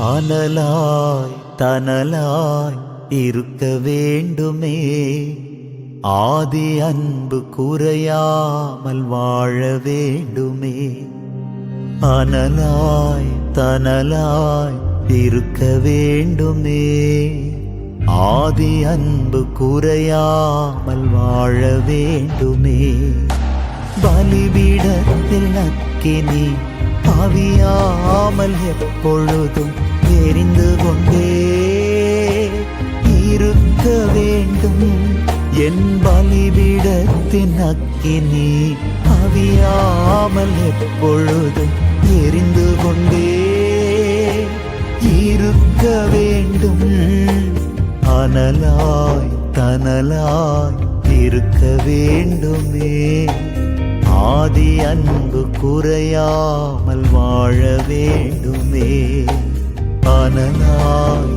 ஆனலாய் தனலாய் இருக்க வேண்டுமே. ஆதி அன்பு குறையாமல் வாழ வேண்டுமே. அனலாய் தனலாய் இருக்க வேண்டுமே. ஆதி அன்பு குறையாமல் வாழ வேண்டுமே. பலிபீடத்தில் நக்கினி அவியாமல் எப்பொழுதும் தெரிந்து கொண்டே இருக்க வேண்டும். என் பலிபிடத்தின் அக்கினி அவியாமல் எப்பொழுதும் எரிந்து கொண்டே இருக்க வேண்டும். அனலாய் தனலாய் இருக்க வேண்டுமே. ஆதி அன்பு குறையாமல் வாழ வேண்டுமே. அனலாய்